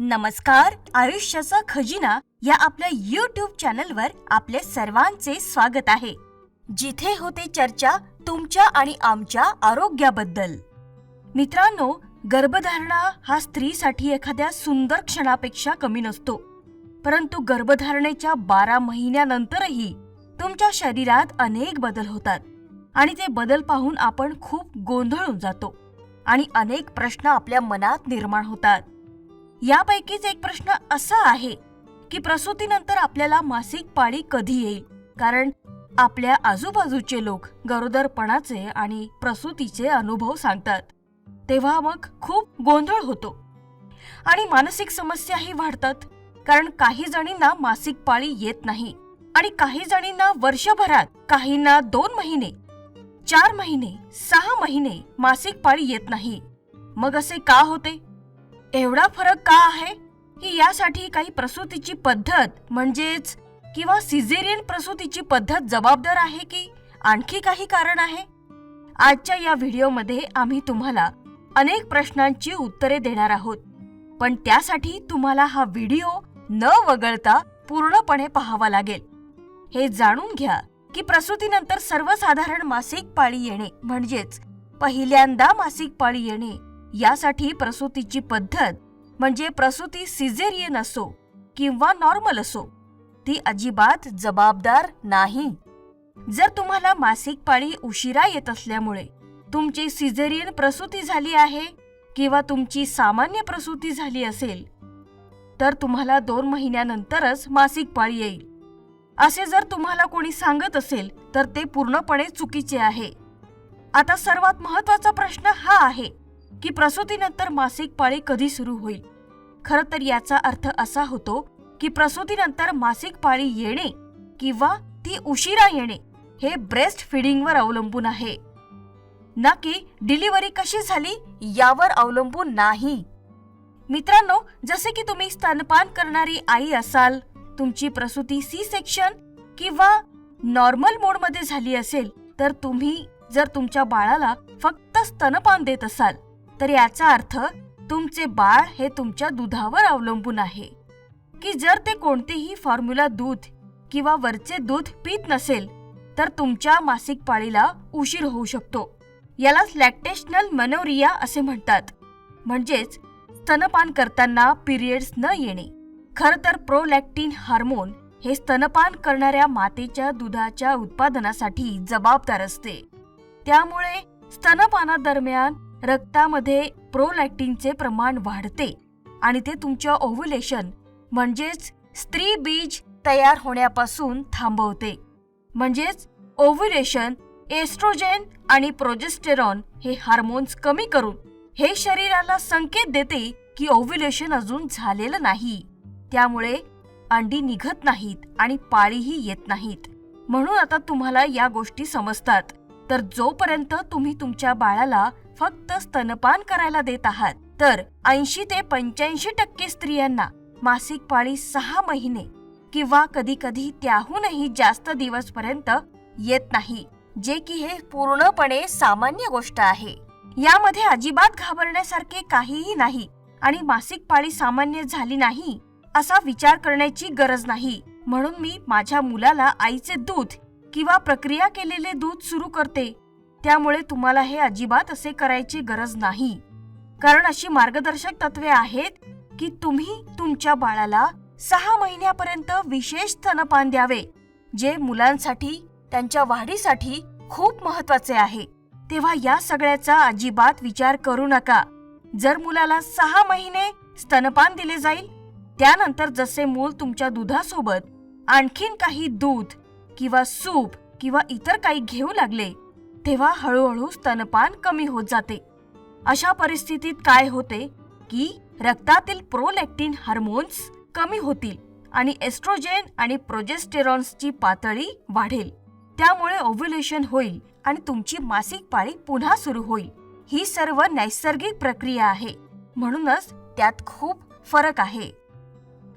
नमस्कार आयुष्याचा खजिना या आपल्या युट्यूब चॅनलवर आपले सर्वांचे स्वागत आहे. जिथे होते चर्चा तुमच्या आणि आमच्या आरोग्याबद्दल. मित्रांनो गर्भधारणा हा स्त्रीसाठी एखाद्या सुंदर क्षणापेक्षा कमी नसतो. परंतु गर्भधारणेच्या बारा महिन्यानंतरही तुमच्या शरीरात अनेक बदल होतात आणि ते बदल पाहून आपण खूप गोंधळून जातो आणि अनेक प्रश्न आपल्या मनात निर्माण होतात. यापैकीच एक प्रश्न असा आहे की प्रसूतीनंतर आपल्याला मासिक पाळी कधी येईल? कारण आपल्या आजूबाजूचे लोक गरोदरपणाचे आणि प्रसूतीचे अनुभव सांगतात. तेव्हा मग खूप गोंधळ होतो. आणि मानसिक समस्याही वाढतात. कारण काही जणींना मासिक पाळी येत नाही. आणि काही जणींना वर्षभरात काहींना दोन महिने चार महिने सहा महिने मासिक पाळी येत नाही. मग असे का होते? एवढा फरक का आहे? की यासाठी काही प्रसूतीची पद्धत म्हणजेच किंवा सिझेरियन प्रसूतीची पद्धत जबाबदार आहे की आणखी काही कारण आहे? आजच्या या व्हिडिओमध्ये आम्ही तुम्हाला अनेक प्रश्नांची उत्तरे देणार आहोत. पण त्यासाठी तुम्हाला हा व्हिडिओ न वगळता पूर्णपणे पाहावा लागेल. हे जाणून घ्या की प्रसूतीनंतर सर्वसाधारण मासिक पाळी येणे म्हणजेच पहिल्यांदा मासिक पाळी येणे यासाठी प्रसूतीची पद्धत म्हणजे प्रसूती सिझेरियन असो किंवा नॉर्मल असो ती अजिबात जबाबदार नाही. जर तुम्हाला मासिक पाळी उशिरा येत असल्यामुळे तुमची सिझेरियन प्रसूती झाली आहे किंवा तुमची सामान्य प्रसूती झाली असेल तर तुम्हाला दोन महिन्यानंतरच मासिक पाळी येईल. असे जर तुम्हाला कोणी सांगत असेल तर ते पूर्णपणे चुकीचे आहे. आता सर्वात महत्त्वाचा प्रश्न हा आहे की प्रसूतीनंतर मासिक पाळी कधी सुरू होईल? खरं तर याचा अर्थ असा होतो की प्रसूतीनंतर मासिक पाळी येणे किंवा ती उशिरा येणे हे ब्रेस्ट फिडिंगवर अवलंबून आहे. ना की डिलिव्हरी कशी झाली यावर अवलंबून नाही. मित्रांनो जसे की तुम्ही स्तनपान करणारी आई असाल तुमची प्रसूती सी सेक्शन किंवा नॉर्मल मोडमध्ये झाली असेल तर तुम्ही जर तुमच्या बाळाला फक्त स्तनपान देत असाल तर याचा अर्थ तुमचे बाळ हे तुमच्या दुधावर अवलंबून आहे. की जर ते कोणतेही फॉर्म्युला दूध किंवा वरचे दूध पित नसेल तर तुमच्या मासिक पाळीला उशीर होऊ शकतो. यालाच लॅक्टेशनल मनोरिया असे म्हणतात. म्हणजेच स्तनपान करताना पिरियड्स न येणे. खर तर प्रोलॅक्टिन हार्मोन हे स्तनपान करणाऱ्या मातेच्या दुधाच्या उत्पादनासाठी जबाबदार असते. त्यामुळे स्तनपानादरम्यान रक्तामध्ये प्रोलॅक्टिनचे प्रमाण वाढते आणि ते तुमच्या ओव्हुलेशन म्हणजेच स्त्री बीज तयार होण्यापासून थांबवते. म्हणजेच ओव्हुलेशन एस्ट्रोजेन आणि प्रोजेस्टेरॉन हे हार्मोन्स कमी करून हे शरीराला संकेत देते की ओव्हुलेशन अजून झालेलं नाही. त्यामुळे अंडी निघत नाहीत आणि पाळीही येत नाहीत. म्हणून आता तुम्हाला या गोष्टी समजतात. तर जोपर्यंत तुम्ही तुमच्या बाळाला फक्त स्तनपान करायला देत आहात तर ऐंशी ते पंच्याऐंशी टक्के स्त्रियांना मासिक पाळी सहा महिने किंवा कधी कधी त्याहूनही जास्त दिवस पर्यंत येत नाही जे की हे पूर्णपणे सामान्य गोष्ट आहे. यामध्ये अजिबात घाबरण्यासारखे काहीही नाही आणि मासिक पाळी सामान्य झाली नाही असा विचार करण्याची गरज नाही म्हणून मी माझ्या मुलाला आईचे दूध किंवा प्रक्रिया केलेले दूध सुरू करते त्यामुळे तुम्हाला हे अजिबात असे करायची गरज नाही. कारण अशी मार्गदर्शक तत्वे आहेत की तुम्ही तुमच्या बाळाला सहा महिन्यापर्यंत विशेष स्तनपान द्यावे जे मुलांसाठी त्यांच्या वाढीसाठी खूप महत्त्वाचे आहे. तेव्हा या सगळ्याचा अजिबात विचार करू नका. जर मुलाला सहा महिने स्तनपान दिले जाईल त्यानंतर जसे मूल तुमच्या दुधासोबत आणखीन काही दूध किंवा सूप किंवा इतर काही घेऊ लागले तेव्हा हळूहळू स्तनपान कमी होत जाते. अशा परिस्थितीत काय होते की रक्तातील प्रोलॅक्टिन हार्मोन्स कमी होतील आणि एस्ट्रोजेन आणि प्रोजेस्टेरॉन्सची पातळी वाढेल. त्यामुळे ओव्ह्युलेशन होईल आणि तुमची मासिक पाळी पुन्हा सुरू होईल. ही सर्व नैसर्गिक प्रक्रिया आहे. म्हणूनच त्यात खूप फरक आहे.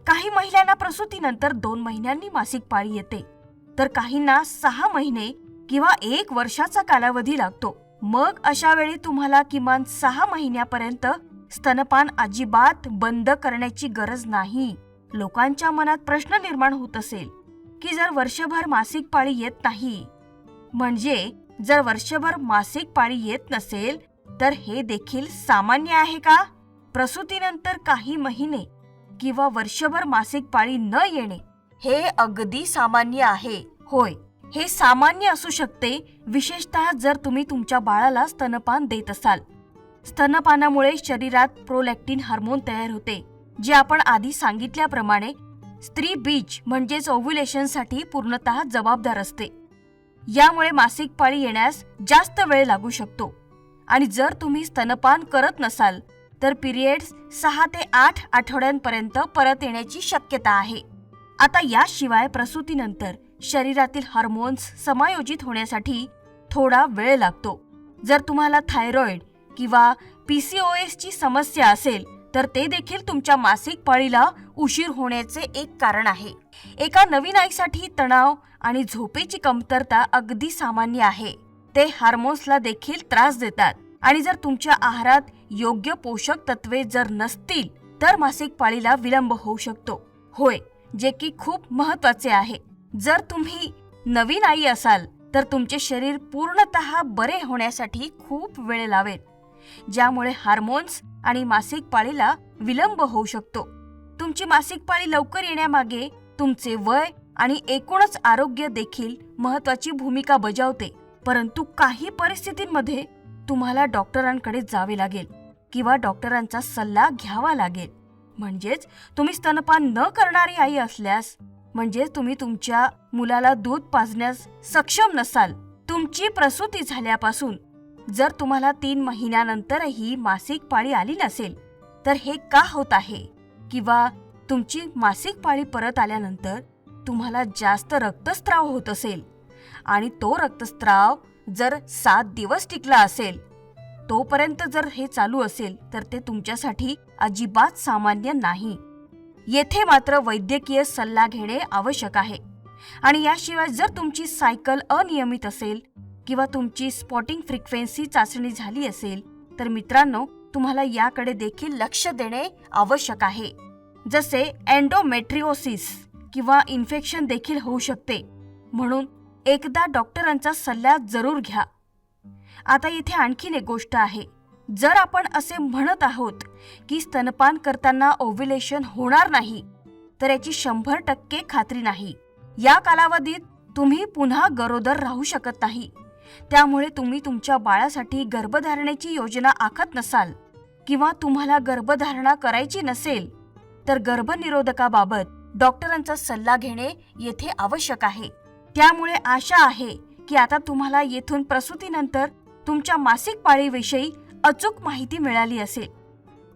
काही महिलांना प्रसूतीनंतर दोन महिन्यांनी मासिक पाळी येते. तर काहींना सहा महिने किंवा एक वर्षाचा कालावधी लागतो. मग अशा वेळी तुम्हाला किमान सहा महिन्यापर्यंत स्तनपान अजिबात बंद करण्याची गरज नाही. लोकांच्या मनात प्रश्न निर्माण होत असेल की जर वर्षभर मासिक पाळी येत नाही. म्हणजे जर वर्षभर मासिक पाळी येत नसेल तर हे देखील सामान्य आहे का? प्रसूतीनंतर काही महिने किंवा वर्षभर मासिक पाळी न येणे हे अगदी सामान्य आहे. होय. हे सामान्य असू शकते विशेषतः जर तुम्ही तुमच्या बाळाला स्तनपान देत असाल. स्तनपानामुळे शरीरात प्रोलॅक्टिन हार्मोन तयार होते जे आपण आधी सांगितल्याप्रमाणे स्त्री बीज म्हणजेच ओव्ह्युलेशनसाठी पूर्णतः जबाबदार असते. यामुळे मासिक पाळी येण्यास जास्त वेळ लागू शकतो. आणि जर तुम्ही स्तनपान करत नसाल तर पिरियड्स सहा ते आठ आठवड्यांपर्यंत परत येण्याची शक्यता आहे. आता याशिवाय प्रसूतीनंतर शरीरातील हार्मोन्स समायोजित होण्यासाठी थोडा वेळ लागतो. जर तुम्हाला थायरॉइड किंवा पी सी ओ एसची समस्या असेल तर ते देखील तुमच्या मासिक पाळीला उशीर होण्याचे एक कारण आहे. एका नवीन आईसाठी तणाव आणि झोपेची कमतरता अगदी सामान्य आहे. ते हार्मोन्सला देखील त्रास देतात. आणि जर तुमच्या आहारात योग्य पोषक तत्वे जर नसतील तर मासिक पाळीला विलंब होऊ शकतो. होय जे की खूप महत्त्वाचे आहे. जर तुम्ही नवीन आई असाल तर तुमचे शरीर पूर्णतः बरे होण्यासाठी खूप वेळ लावेल ज्यामुळे हार्मोन्स आणि मासिक पाळीला विलंब होऊ शकतो. तुमची मासिक पाळी लवकर येण्यामागे तुमचे वय आणि एकूणच आरोग्य देखील महत्वाची भूमिका बजावते. परंतु काही परिस्थितींमध्ये तुम्हाला डॉक्टरांकडे जावे लागेल किंवा डॉक्टरांचा सल्ला घ्यावा लागेल. म्हणजेच तुम्ही स्तनपान न करणारी आई असल्यास म्हणजे तुम्ही तुमच्या मुलाला दूध पाजण्यास सक्षम नसाल तुमची प्रसूती झाल्यापासून जर तुम्हाला तीन महिन्यानंतरही मासिक पाळी आली नसेल तर हे का होत आहे? किंवा तुमची मासिक पाळी परत आल्यानंतर तुम्हाला जास्त रक्तस्त्राव होत असेल आणि तो रक्तस्त्राव जर सात दिवस टिकला असेल तोपर्यंत जर हे चालू असेल तर ते तुमच्यासाठी अजिबात सामान्य नाही. येथे मात्र वैद्यकीय सल्ला घेणे आवश्यक आहे. आणि याशिवाय जर तुमची सायकल अनियमित असेल किंवा तुमची स्पॉटिंग फ्रिक्वेन्सी चाचणी झाली असेल तर मित्रांनो तुम्हाला याकडे देखील लक्ष देणे आवश्यक आहे. जसे अँडोमेट्रिओसिस किंवा इन्फेक्शन देखील होऊ शकते. म्हणून एकदा डॉक्टरांचा सल्ला जरूर घ्या. आता इथे आणखीन एक गोष्ट आहे. जर आपण असे म्हणत आहोत की स्तनपान करताना ओव्ह्युलेशन होणार नाही तर याची शंभर टक्के खात्री नाही. या कालावधीत तुम्ही पुन्हा गरोदर राहू शकत नाही. त्यामुळे तुम्ही तुमच्या बाळासाठी गर्भधारणेची योजना आखत नसाल किंवा तुम्हाला गर्भधारणा करायची नसेल तर गर्भनिरोधकाबाबत डॉक्टरांचा सल्ला घेणे येथे आवश्यक आहे. त्यामुळे आशा आहे की आता तुम्हाला येथून प्रसूतीनंतर तुमच्या मासिक पाळीविषयी अचूक माहिती मिळाली असेल.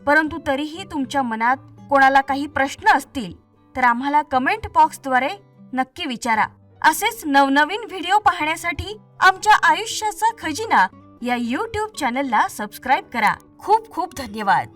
परंतु तरीही तुमच्या मनात कोणाला काही प्रश्न असतील तर आम्हाला कमेंट बॉक्सद्वारे नक्की विचारा. असेच नवनवीन व्हिडिओ पाहण्यासाठी आमच्या आयुष्याचा खजिना या यूट्यूब चॅनलला सबस्क्राईब करा. खूप खूप धन्यवाद.